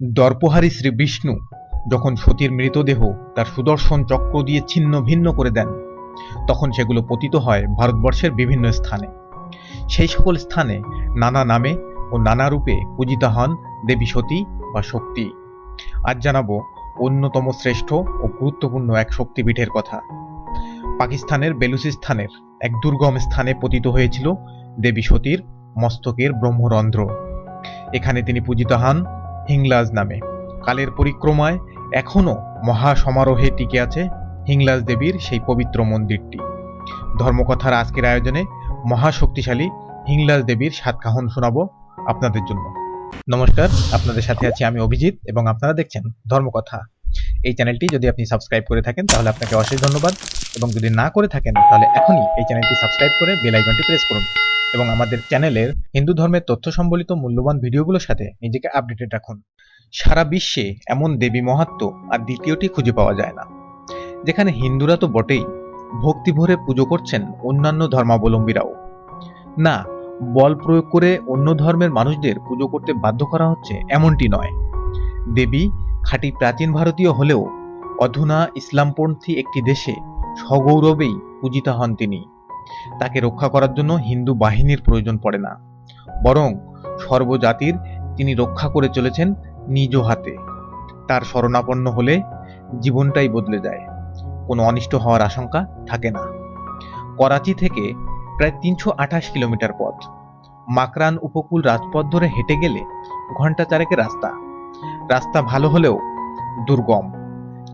দর্পহারী শ্রী বিষ্ণু যখন সতীর মৃতদেহ তার সুদর্শন চক্র দিয়ে ছিন্ন ভিন্ন করে দেন, তখন সেগুলো পতিত হয় ভারতবর্ষের বিভিন্ন স্থানে। সেই সকল স্থানে নানা নামে ও নানা রূপে পূজিতা হন দেবী সতী বা শক্তি। আজ জানাব অন্যতম শ্রেষ্ঠ ও গুরুত্বপূর্ণ এক শক্তিপীঠের কথা। পাকিস্তানের বেলুচিস্তানের এক দুর্গম স্থানে পতিত হয়েছিল দেবী সতীর মস্তকের ব্রহ্মরন্ধ্র। এখানে তিনি পূজিত হন হিংলাজ নামে। কালের পরিক্রমায় এখনও মহা সমারোহে টিকে আছে হিংলাজ দেবীর সেই পবিত্র মন্দিরটি। ধর্মকথার আজকের আয়োজনে মহাশক্তিশালী হিংলাজ দেবীর সাতকাহন শোনাবো আপনাদের জন্য। নমস্কার, আপনাদের সাথে আছি আমি অভিজিৎ এবং আপনারা দেখছেন ধর্মকথা। এই চ্যানেলটি যদি আপনি সাবস্ক্রাইব করে থাকেন তাহলে আপনাকে অশেষ ধন্যবাদ এবং যদি না করে থাকেন তাহলে এখনই এই চ্যানেলটি সাবস্ক্রাইব করে বেল আইকনটি প্রেস করুন। এবং আমাদের চ্যানেলের হিন্দু ধর্মের তথ্য সম্বলিত মূল্যবান ভিডিওগুলোর সাথে নিজেকে আপডেটেড রাখুন। সারা বিশ্বে এমন দেবী মহাত্ম আর দ্বিতীয়টি খুঁজে পাওয়া যায় না। যেখানে হিন্দুরা তো বটেই ভক্তি ভরে পুজো করছেন অন্যান্য ধর্মাবলম্বীরাও। না, বল প্রয়োগ করে অন্য ধর্মের মানুষদের পুজো করতে বাধ্য করা হচ্ছে এমনটি নয়। দেবী খাঁটি প্রাচীন ভারতীয় হলেও অধুনা ইসলামপন্থী একটি দেশে সগৌরবেই পূজিতা হন তিনি। তাকে রক্ষা করার জন্য হিন্দু বাহিনীর প্রয়োজন পড়ে না। বরং সর্বজাতির তিনি রক্ষা করে চলেছেন নিজ হাতে। তার শরণাপন্ন হলে জীবনটাই বদলে যায়। কোনো অনিষ্ট হওয়ার আশঙ্কা থাকে না। করাচি থেকে প্রায় তিনশো আঠাশ কিলোমিটার পথ। মাকরান উপকূল রাজপথ ধরে হেঁটে গেলে ঘণ্টা চারেকের রাস্তা। রাস্তা ভালো হলেও দুর্গম।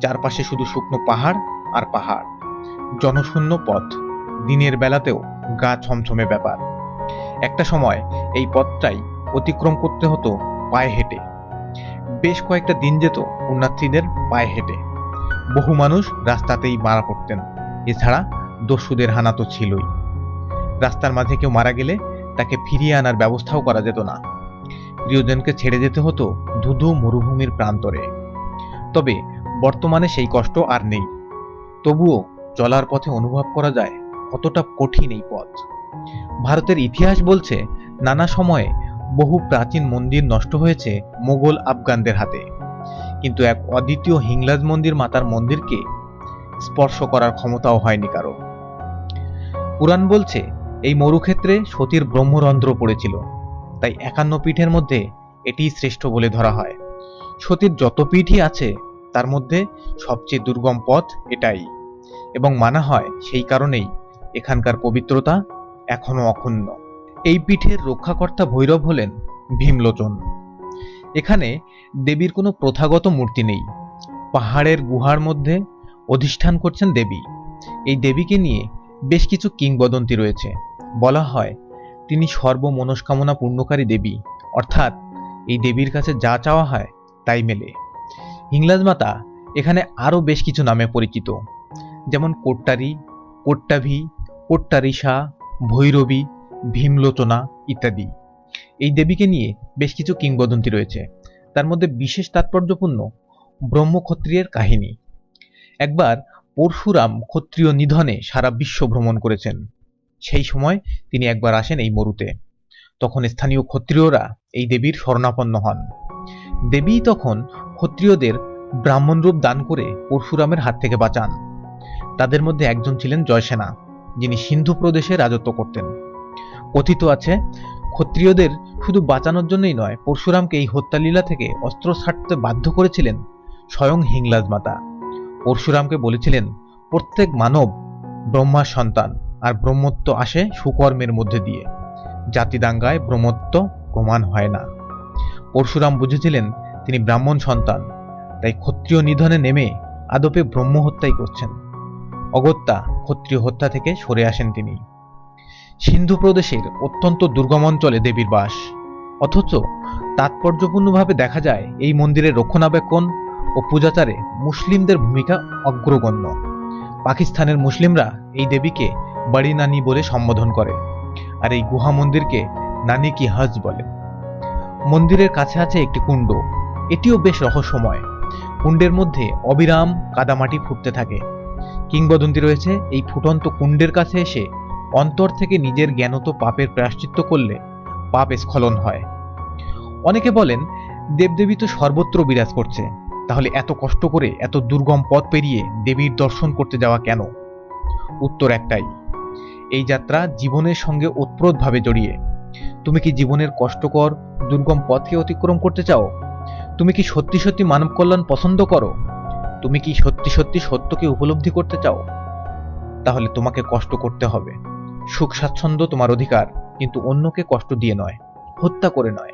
চারপাশে শুধু শুকনো পাহাড় আর পাহাড়। জনশূন্য পথ। দিনের বেলাতেও গা ছমছমে ব্যাপার। একটা সময় এই পথটাই অতিক্রম করতে হতো পায়ে হেঁটে। বেশ কয়েকটা দিন যেত পুণ্যার্থীদের পায়ে হেঁটে। বহু মানুষ রাস্তাতেই মারা পড়তেন। এছাড়া দস্যুদের হানা তো ছিলই। রাস্তার মাঝে কেউ মারা গেলে তাকে ফিরিয়ে আনার ব্যবস্থাও করা যেত না। প্রিয়জনকে ছেড়ে যেতে হতো ধুধু মরুভূমির প্রান্তরে। তবে বর্তমানে সেই কষ্ট আর নেই। তবুও চলার পথে অনুভব করা যায় কতটা কঠিন এই পথ। ভারতের ইতিহাস বলছে, নানা সময়ে বহু প্রাচীন মন্দির নষ্ট হয়েছে মোগল আফগানদের হাতে। কিন্তু এক অদ্বিতীয় হিংলাজ মন্দির মাতার মন্দিরকে স্পর্শ করার ক্ষমতাও হয়নি কারও। পুরাণ বলছে, এই মরুক্ষেত্রে সতীর ব্রহ্মরন্ধ্র পড়েছিল, তাই একান্ন পীঠের মধ্যে এটিই শ্রেষ্ঠ বলে ধরা হয়। সতীর যত পীঠই আছে, তার মধ্যে সবচেয়ে দুর্গম পথ এটাই। এবং মানা হয় সেই কারণেই এখানকার পবিত্রতা এখনও অক্ষুণ্ণ এই পীঠের রক্ষাকর্তা ভৈরব হলেন ভীমলোচন। এখানে দেবীর কোনো প্রথাগত মূর্তি নেই। পাহাড়ের গুহার মধ্যে অধিষ্ঠান করছেন দেবী। এই দেবীকে নিয়ে বেশ কিছু কিংবদন্তি রয়েছে। বলা হয়, তিনি সর্বমনস্কামনা পূর্ণকারী দেবী। অর্থাৎ এই দেবীর কাছে যা চাওয়া হয়, তাই মেলে। হিংলাজ মাতা এখানে আরও বেশ কিছু নামে পরিচিত। যেমন কোট্টারি, কোট্টাভি কোট্টারিষা ভৈরবী, ভীমলোচনা ইত্যাদি। এই দেবীকে নিয়ে বেশ কিছু কিংবদন্তি রয়েছে। তার মধ্যে বিশেষ তাৎপর্যপূর্ণ ব্রহ্মক্ষত্রিয়ের কাহিনী। একবার পরশুরাম ক্ষত্রিয় নিধনে সারা বিশ্ব ভ্রমণ করেছেন। সেই সময় তিনি একবার আসেন এই মরুতে। তখন স্থানীয় ক্ষত্রিয়রা এই দেবীর শরণাপন্ন হন। দেবী তখন ক্ষত্রিয়দের ব্রাহ্মণ রূপ দান করে পরশুরামের হাত থেকে বাঁচান। তাদের মধ্যে একজন ছিলেন জয়সেনা। যিনি সিন্ধু প্রদেশে রাজত্ব করতেন। কথিত আছে, ক্ষত্রিয়দের শুধু বাঁচানোর জন্যই নয়, পরশুরামকে এই হত্যালীলা থেকে অস্ত্র ছাড়তে বাধ্য করেছিলেন স্বয়ং হিংলাজ মাতা। পরশুরামকে বলেছিলেন, প্রত্যেক মানব ব্রহ্মার সন্তান, আর ব্রহ্মত্ব আসে সুকর্মের মধ্যে দিয়ে। জাতি দাঙ্গায় ব্রহ্মত্ব প্রমাণ হয় না। পরশুরাম বুঝেছিলেন, তিনি ব্রাহ্মণ সন্তান, তাই ক্ষত্রিয় নিধনে নেমে আদপে ব্রহ্ম হত্যাই করছেন। অগত্যা ক্ষত্রিয় হত্যা থেকে সরে আসেন তিনি। সিন্ধু প্রদেশের অত্যন্ত দুর্গম অঞ্চলে দেবীর বাস। অথচ তাৎপর্যপূর্ণভাবে দেখা যায়, এই মন্দিরের রক্ষণাবেক্ষণ ও পূজাচারে মুসলিমদের ভূমিকা অগ্রগণ্য। পাকিস্তানের মুসলিমরা এই দেবীকে বাড়ি নানি বলে সম্বোধন করে আর এই গুহা মন্দিরকে নানি কি হজ বলে। মন্দিরের কাছে আছে একটি কুণ্ড। এটিও বেশ রহস্যময়। কুণ্ডের মধ্যে অবিরাম কাদামাটি ফুটতে থাকে। কিংবদন্তি রয়েছে এই ফুটন্ত কুণ্ডের কাছে এসে। অন্তর থেকে নিজের জ্ঞানত পাপের প্রায়শ্চিত্ত করলে পাপ স্খলন হয়। অনেকে বলেন, দেবদেবী তো সর্বত্র বিরাজ করছে। তাহলে এত কষ্ট করে, এত দুর্গম পথ পেরিয়ে দেবীর দর্শন করতে যাওয়া কেন? উত্তর একটাই, এই যাত্রা জীবনের সঙ্গে ওতপ্রোতভাবে জড়িয়ে। তুমি কি জীবনের কষ্টকর, দুর্গম পথকে অতিক্রম করতে চাও? তুমি কি সত্যি সত্যি মানব কল্যাণ পছন্দ করো? তুমি কি সত্যি সত্যি সত্যকে উপলব্ধি করতে চাও? তাহলে তোমাকে কষ্ট করতে হবে। সুখ স্বাচ্ছন্দ্য তোমার অধিকার, কিন্তু অন্যকে কষ্ট দিয়ে নয়, হত্যা করে নয়।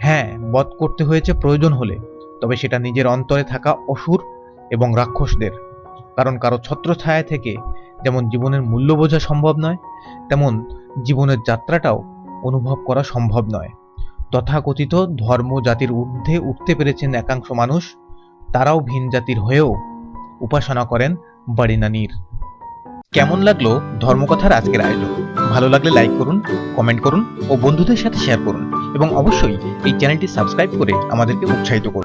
হ্যাঁ বধ করতে হয়েছে প্রয়োজন হলে, তবে সেটা নিজের অন্তরে থাকা অসুর এবং রাক্ষসদের। কারণ কারও ছত্রছায়া থেকে যেমন জীবনের মূল্য বোঝা সম্ভব নয়, তেমন জীবনের যাত্রাটাও অনুভব করা সম্ভব নয়। তথাকথিত ধর্ম জাতির ঊর্ধ্বে উঠতে পেরেছেন একাংশ মানুষ তারাও ভিন জাতির হয়েও উপাসনা করেন বাড়িনানির। কেমন লাগল ধর্মকথার আজকের আয়োজন? ভালো লাগলে লাইক করুন, কমেন্ট করুন ও বন্ধুদের সাথে শেয়ার করুন এবং অবশ্যই এই চ্যানেলটি সাবস্ক্রাইব করে আমাদেরকে উৎসাহিত করুন।